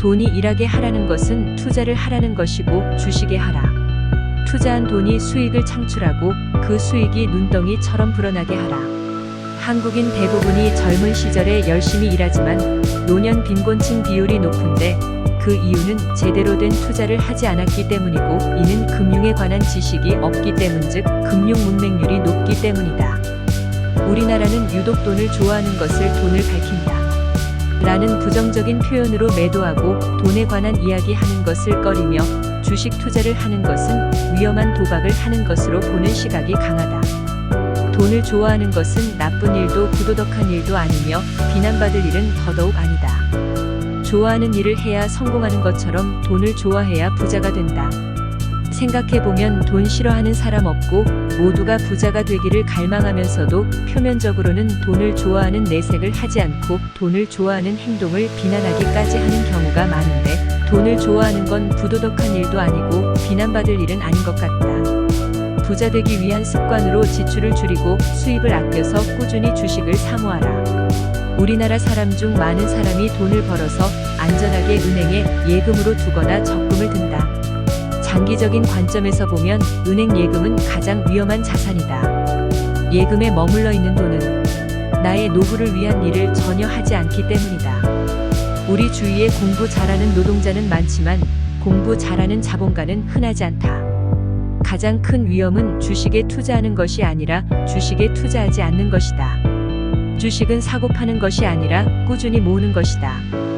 돈이 일하게 하라는 것은 투자를 하라는 것이고 주식에 하라. 투자한 돈이 수익을 창출하고 그 수익이 눈덩이처럼 불어나게 하라. 한국인 대부분이 젊은 시절에 열심히 일하지만 노년 빈곤층 비율이 높은데 그 이유는 제대로 된 투자를 하지 않았기 때문이고 이는 금융에 관한 지식이 없기 때문 즉 금융 문맹률이 높기 때문이다. 우리나라는 유독 돈을 좋아하는 것을 돈을 밝힌다. 라는 부정적인 표현으로 매도하고 돈에 관한 이야기 하는 것을 꺼리며 주식 투자를 하는 것은 위험한 도박을 하는 것으로 보는 시각이 강하다. 돈을 좋아하는 것은 나쁜 일도 부도덕한 일도 아니며 비난받을 일은 더더욱 아니다. 좋아하는 일을 해야 성공하는 것처럼 돈을 좋아해야 부자가 된다. 생각해보면 돈 싫어하는 사람 없고 모두가 부자가 되기를 갈망하면서도 표면적으로는 돈을 좋아하는 내색을 하지 않고 돈을 좋아하는 행동을 비난하기까지 하는 경우가 많은데 돈을 좋아하는 건 부도덕한 일도 아니고 비난받을 일은 아닌 것 같다. 부자 되기 위한 습관으로 지출을 줄이고 수입을 아껴서 꾸준히 주식을 사모하라. 우리나라 사람 중 많은 사람이 돈을 벌어서 안전하게 은행에 예금으로 두거나 적금을 든다. 장기적인 관점에서 보면 은행 예금은 가장 위험한 자산이다. 예금에 머물러 있는 돈은 나의 노후를 위한 일을 전혀 하지 않기 때문이다. 우리 주위에 공부 잘하는 노동자는 많지만 공부 잘하는 자본가는 흔하지 않다. 가장 큰 위험은 주식에 투자하는 것이 아니라 주식에 투자하지 않는 것이다. 주식은 사고 파는 것이 아니라 꾸준히 모으는 것이다.